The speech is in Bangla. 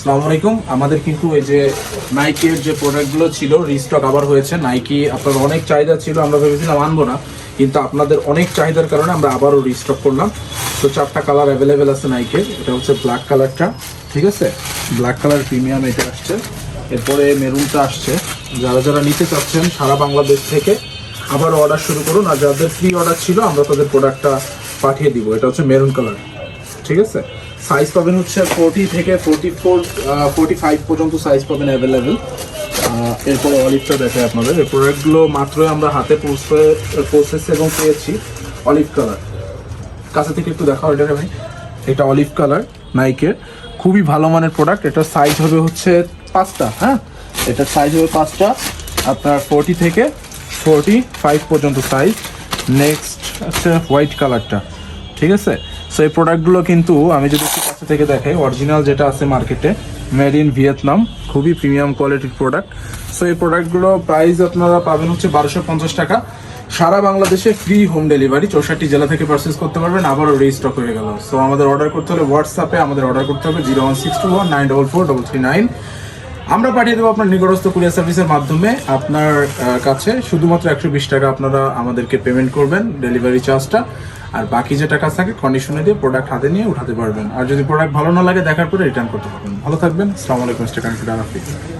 আসসালামু আলাইকুম। আমাদের কিন্তু এই যে নাইকের যে প্রোডাক্টগুলো ছিল রিস্টক আবার হয়েছে। নাইকি আপনার অনেক চাহিদা ছিল, আমরা ভেবেছিলাম আনব না। কিন্তু আপনাদের অনেক চাহিদার কারণে আমরা আবারও রিস্টক করলাম। তো চারটা কালার অ্যাভেলেবেল আছে নাইকের এটা হচ্ছে ব্ল্যাক কালারটা ঠিক আছে? ব্ল্যাক কালার প্রিমিয়াম এটা আসছে। এরপরে মেরুনটা আসছে। যারা যারা নিতে চাচ্ছেন সারা বাংলাদেশ থেকে আবার অর্ডার শুরু করুন। আর যাদের প্রি অর্ডার ছিল, আমরা তাদের প্রোডাক্টটা পাঠিয়ে দিব। এটা হচ্ছে মেরুন কালার ঠিক আছে? সাইজ পাবেন হচ্ছে ফোরটি থেকে ফোরটি ফোর ফোরটি ফাইভ পর্যন্ত সাইজ পাবেন অ্যাভেলেবেল এরপরে অলিভটা দেখায় আপনাদের। এই প্রোডাক্টগুলো মাত্রই আমরা হাতে পৌঁছে পৌঁছেছি এবং পেয়েছি অলিভ কালার কাছে থেকে একটু দেখা এটা ভাই এটা অলিভ কালার নাইকের খুবই ভালো মানের প্রোডাক্ট এটার সাইজ হবে হচ্ছে পাঁচটা হ্যাঁ? এটার সাইজ হবে পাঁচটা। আপনার ফোরটি থেকে ফোরটি ফাইভ পর্যন্ত সাইজ নেক্সট হচ্ছে হোয়াইট কালারটা ঠিক আছে? সো এই প্রোডাক্টগুলো কিন্তু আমি যদি একটু কাছে থেকে দেখাই অরিজিনাল যেটা আছে মার্কেটে মেড ইন ভিয়েতনাম খুবই প্রিমিয়াম কোয়ালিটির প্রোডাক্ট সো এই প্রোডাক্টগুলো প্রাইস আপনারা পাবেন হচ্ছে বারোশো পঞ্চাশ টাকা। সারা বাংলাদেশে ফ্রি হোম ডেলিভারি চৌষট্টি জেলা থেকে পারচেস করতে পারবেন, আবারও রেজিস্টক হয়ে গেল। সো আমাদের অর্ডার করতে হলে হোয়াটসঅ্যাপে আমাদের অর্ডার করতে হবে zero one six two one nine double four double three nine আমরা পাঠিয়ে দেবো আপনার নিকটস্থ কুরিয়ার সার্ভিসের মাধ্যমে। আপনার কাছে শুধুমাত্র একশো বিশ টাকা আপনারা আমাদেরকে পেমেন্ট করবেন ডেলিভারি চার্জটা আর বাকি যে টাকা থাকে কন্ডিশনে দিয়ে প্রোডাক্ট হাতে নিয়ে উঠাতে পারবেন। আর যদি প্রোডাক্ট ভালো না লাগে দেখার পরে রিটার্ন করতে পারবেন। ভালো থাকবেন। আসসালামু আলাইকুম